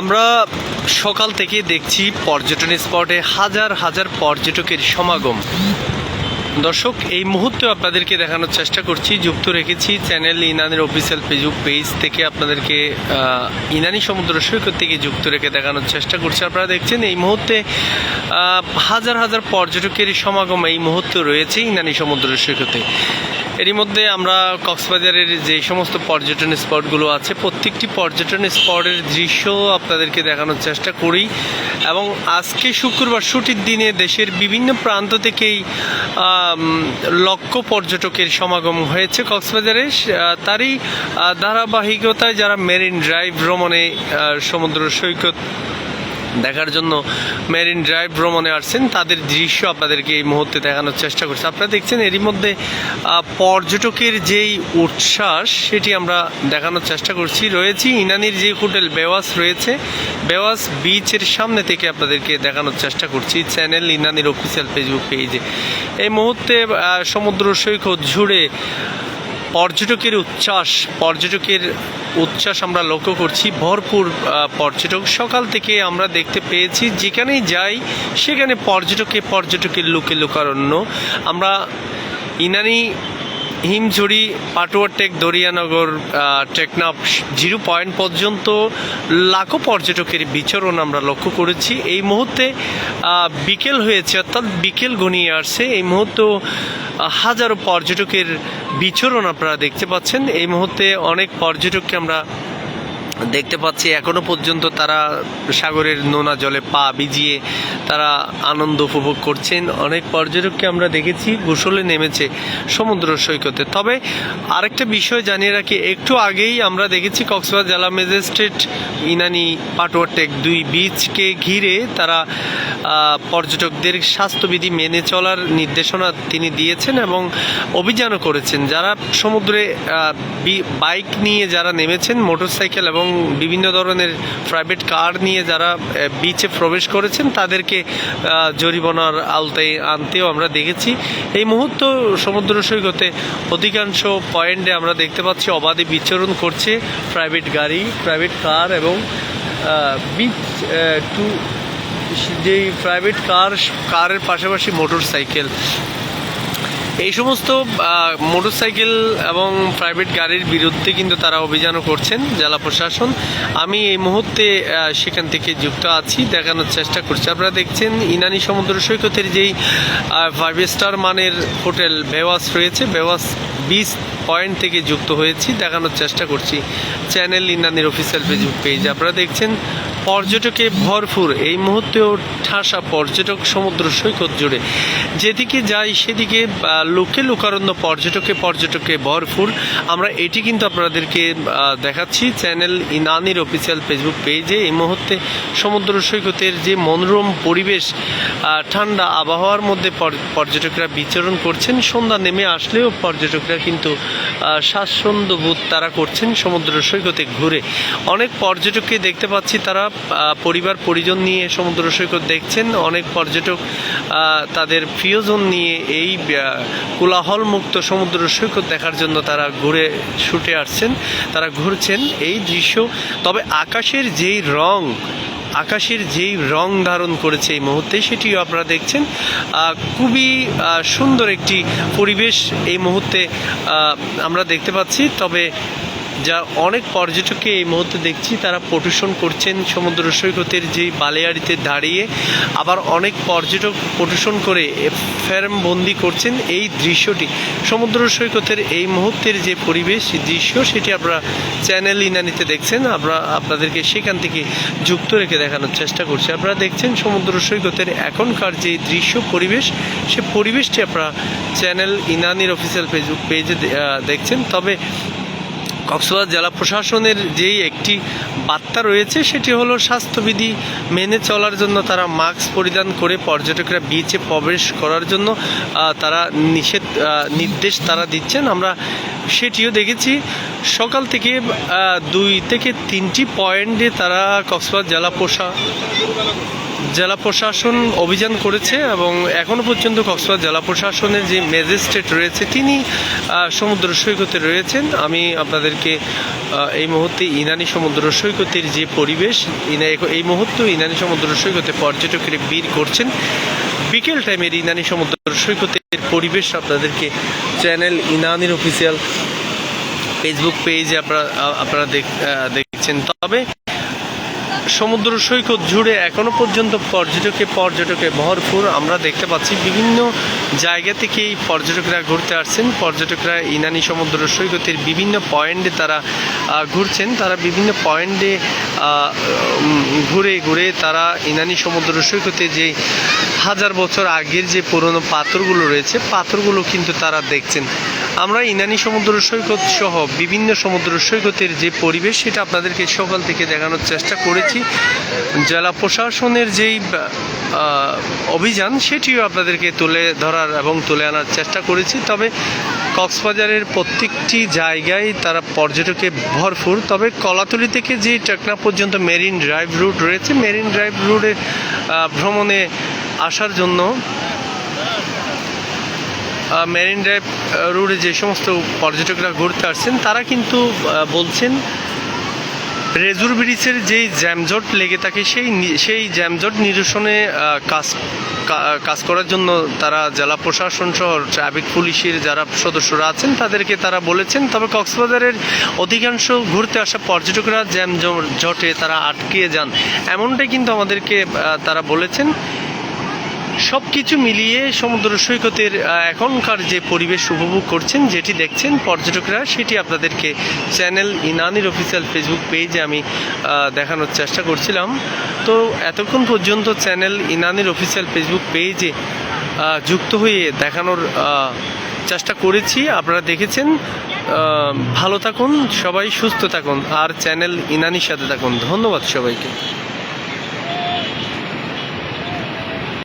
আমরা সকাল থেকে দেখছি পর্যটন স্পটে হাজার হাজার পর্যটকের সমাগম। দর্শক, এই মুহূর্তে আপনাদেরকে দেখানোর চেষ্টা করছি, যুক্ত রেখেছি চ্যানেল ইনানের অফিসিয়াল ফেসবুক পেজ থেকে আপনাদেরকে ইনানি সমুদ্র সৈকত থেকে যুক্ত রেখে দেখানোর চেষ্টা করছি। আপনারা দেখছেন, এই মুহূর্তে হাজার হাজার পর্যটকের সমাগম এই মুহূর্তে রয়েছে ইনানি সমুদ্র সৈকতে। এরই মধ্যে আমরা কক্সবাজারের যে সমস্ত পর্যটন স্পটগুলো আছে, প্রত্যেকটি পর্যটন স্পটের দৃশ্য আপনাদেরকে দেখানোর চেষ্টা করি এবং আজকে শুক্রবার ছুটির দিনে দেশের বিভিন্ন প্রান্ত থেকেই লক্ষ পর্যটকের সমাগম হয়েছে কক্সবাজারে। তারই ধারাবাহিকতায় যারা মেরিন ড্রাইভ ভ্রমণে সমুদ্র সৈকত দেখার জন্য মেরিন ড্রাইভ ভ্রমণে আসছেন। তাদের দৃশ্য আপনাদেরকে এই মুহূর্তে দেখানোর চেষ্টা করছি। আপনারা দেখছেন এরই মধ্যে পর্যটকের যেই উচ্ছ্বাস, সেটি আমরা দেখানোর চেষ্টা করছি। রয়েছি ইনানির যে হোটেল বেওয়াস রয়েছে, বেওয়াস বিচের সামনে থেকে আপনাদেরকে দেখানোর চেষ্টা করছি। চ্যানেল ইনানির অফিসিয়াল ফেসবুক পেজে এই মুহূর্তে সমুদ্র সৈকত জুড়ে পর্যটকের উচ্ছ্বাস পর্যটকের উচ্ছ্বাস আমরা লক্ষ্য করছি। ভরপুর পর্যটক। সকাল থেকে আমরা দেখতে পেয়েছি, যেখানেই যাই, সেখানে পর্যটকে পর্যটকের লোকে লোকারণ্য। আমরা ইনানি হিমঝুড়ি পাটুয়ারটেক দরিয়ানগর টেকনাফ জিরো পয়েন্ট পর্যন্ত লাখো পর্যটকের বিচরণ আমরা লক্ষ্য করেছি। এই মুহূর্তে বিকেল হয়েছে, অর্থাৎ বিকেল ঘনিয়ে আসছে। এই মুহূর্তে হাজারো পর্যটকের বিচরণ আপনারা দেখতে পাচ্ছেন। এই মুহূর্তে অনেক পর্যটককে আমরা দেখতে পাচ্ছি এখনও পর্যন্ত তারা সাগরের নোনা জলে পা ভিজিয়ে তারা আনন্দ উপভোগ করছেন। অনেক পর্যটককে আমরা দেখেছি, গোসলে নেমেছে সমুদ্র সৈকতে। তবে আরেকটা বিষয় জানিয়ে রাখি, একটু আগেই আমরা দেখেছি কক্সবাজার জেলা ম্যাজিস্ট্রেট ইনানি পাটুয়াটেক দুই বিচকে ঘিরে তারা পর্যটকদের স্বাস্থ্যবিধি মেনে চলার নির্দেশনা তিনি দিয়েছেন এবং অভিযানও করেছেন। যারা সমুদ্রে বাইক নিয়ে যারা নেমেছেন, মোটরসাইকেল এবং বিভিন্ন ধরনের প্রাইভেট কার নিয়ে যারা বিচে প্রবেশ করেছেন, তাদেরকে জরিমানার আওতায় আনতেও আমরা দেখেছি। এই মুহূর্ত সমুদ্র সৈকতে অধিকাংশ পয়েন্টে আমরা দেখতে পাচ্ছি অবাধে বিচরণ করছে প্রাইভেট গাড়ি প্রাইভেট কার এবং বিচ টু যেই প্রাইভেট কার কারের পাশাপাশি মোটর সাইকেল এই সমস্ত মোটরসাইকেল এবং প্রাইভেট গাড়ির বিরুদ্ধে কিন্তু তারা অভিযানও করছেন জেলা প্রশাসন। আমি এই মুহূর্তে সেখান থেকে যুক্ত আছি, দেখানোর চেষ্টা করছি। আপনারা দেখছেন ইনানি সমুদ্র সৈকতের যেই ফাইভ স্টার মানের হোটেল বেওয়াস রয়েছে। বেওয়াস বিচ পয়েন্ট থেকে যুক্ত হয়েছি, দেখানোর চেষ্টা করছি। চ্যানেল ইনানির অফিসিয়াল ফেসবুক পেজ। আপনারা দেখছেন পর্যটকে ভরপুর, এই মুহূর্তেও ঠাসা পর্যটক সমুদ্র সৈকত জুড়ে। যেদিকে যাই সেদিকে লোকে লোকারণ্য পর্যটকে পর্যটকে ভরপুর। আমরা এটি কিন্তু আপনাদেরকে দেখাচ্ছি চ্যানেল ইনানির অফিসিয়াল ফেসবুক পেজে। এই মুহূর্তে সমুদ্র সৈকতের যে মনোরম পরিবেশ ঠান্ডা আবহাওয়ার মধ্যে পর্যটকরা বিচরণ করছেন। সন্ধ্যা নেমে আসলেও পর্যটকরা কিন্তু আহ, স্বাচ্ছন্দ্য বোধ তারা করছেন সমুদ্র সৈকতে ঘুরে। অনেক পর্যটককে দেখতে পাচ্ছি তারা পরিবার পরিজন নিয়ে সমুদ্র সৈকত দেখছেন। অনেক পর্যটক তাদের প্রিয়জন নিয়ে এই আহ, কোলাহল মুক্ত সমুদ্র সৈকত দেখার জন্য তারা ঘুরে ছুটে আসছেন তারা ঘুরছেন এই দৃশ্য। তবে আকাশের যেই রং আকাশের যেই রং ধারণ করেছে এই মুহূর্তে, সেটিও আপনারা দেখছেন। খুবই সুন্দর একটি পরিবেশ এই মুহূর্তে আমরা দেখতে পাচ্ছি। তবে যা অনেক পর্যটককে এই মুহূর্তে দেখছি, তারা পটুশন করছেন সমুদ্র সৈকতের যেই বালিয়াড়িতে দাঁড়িয়ে। আবার অনেক পর্যটক পটুশন করে ফেরম বন্দি করছেন এই দৃশ্যটি। সমুদ্র সৈকতের এই মুহূর্তের যে পরিবেশ দৃশ্য, সেটি আপনারা চ্যানেল ইনানিতে দেখছেন। আমরা আপনাদেরকে সেখান থেকে যুক্ত রেখে দেখানোর চেষ্টা করছি। আপনারা দেখছেন সমুদ্র সৈকতের এখনকার যে দৃশ্য পরিবেশ, সে পরিবেশটি আপনারা চ্যানেল ইনানির অফিসিয়াল ফেসবুক পেজে দেখছেন। তবে কক্সবাজার জেলা প্রশাসনের যেই একটি বার্তা রয়েছে, সেটি হলো স্বাস্থ্যবিধি মেনে চলার জন্য তারা মাস্ক পরিধান করে পর্যটকরা বিচে প্রবেশ করার জন্য তারা নিষেধ নির্দেশ তারা দিচ্ছেন। আমরা সেটিও দেখেছি। সকাল থেকে দুই থেকে তিনটি পয়েন্টে তারা কক্সবাজার জেলা প্রশা জেলা প্রশাসন অভিযান করেছে এবং এখনও পর্যন্ত কক্সবাজার জেলা প্রশাসনের যে ম্যাজিস্ট্রেট রয়েছে, তিনি সমুদ্র সৈকতে রয়েছেন। আমি আপনাদেরকে এই মুহূর্তে ইনানি সমুদ্র সৈকতের যে পরিবেশ এই মুহূর্তে ইনানি সমুদ্র সৈকতে পর্যটকের ভিড় করছেন। বিকেল টাইমের ইনানি সমুদ্র সৈকতের পরিবেশ আপনাদেরকে চ্যানেল ইনানির অফিসিয়াল ফেসবুক পেজে আপনারা আপনারা দেখছেন। তবে সমুদ্র সৈকত জুড়ে এখনও পর্যন্ত পর্যটকে পর্যটকে ভরপুর। আমরা দেখতে পাচ্ছি বিভিন্ন জায়গা থেকে এই পর্যটকরা ঘুরতে আসছেন। পর্যটকরা ইনানি সমুদ্র সৈকতের বিভিন্ন পয়েন্টে তারা ঘুরছেন। তারা বিভিন্ন পয়েন্টে ঘুরে ঘুরে তারা ইনানি সমুদ্র সৈকতে যে হাজার বছর আগের যে পুরনো পাথরগুলো রয়েছে, পাথরগুলো কিন্তু তারা দেখছেন। আমরা ইনানি সমুদ্র সৈকত সহ বিভিন্ন সমুদ্র সৈকতের যে পরিবেশ, সেটা আপনাদেরকে সকাল থেকে দেখানোর চেষ্টা করেছি। জেলা প্রশাসনের যেই অভিযান, সেটিও আপনাদেরকে তুলে ধরার এবং তুলে আনার চেষ্টা করেছি। তবে কক্সবাজারের প্রত্যেকটি জায়গায় তারা পর্যটকে ভরপুর। তবে কলাতলি থেকে যে টেকনা পর্যন্ত মেরিন ড্রাইভ রুট রয়েছে, মেরিন ড্রাইভ রুটে ভ্রমণে আসার জন্য মেরিন ড্রাইভ রোডে যে সমস্ত পর্যটকরা ঘুরতে আসছেন, তারা কিন্তু বলছেন, রেজুর ব্রিজের যেই জ্যামজট লেগে থাকে, সেই সেই জ্যামজট নিরসনে কাজ কাজ করার জন্য তারা জেলা প্রশাসন সহ ট্রাফিক পুলিশের যারা সদস্যরা আছেন, তাদেরকে তারা বলেছেন, তবে কক্সবাজারের অধিকাংশ ঘুরতে আসা পর্যটকরা জ্যাম জটে তারা আটকে যান। এমনটাই কিন্তু আমাদেরকে তারা বলেছেন। সব কিছু মিলিয়ে সমুদ্র সৈকতের এখনকার যে পরিবেশ উপভোগ করছেন, যেটি দেখছেন পর্যটকরা, সেটি আপনাদেরকে চ্যানেল ইনানির অফিসিয়াল ফেসবুক পেজে আমি দেখানোর চেষ্টা করছিলাম। তো এতক্ষণ পর্যন্ত চ্যানেল ইনানির অফিসিয়াল ফেসবুক পেজে যুক্ত হয়ে দেখানোর চেষ্টা করেছি। আপনারা দেখেছেন ভালো থাকুন, সবাই সুস্থ থাকুন, আর চ্যানেল ইনানির সাথে থাকুন। ধন্যবাদ সবাইকে।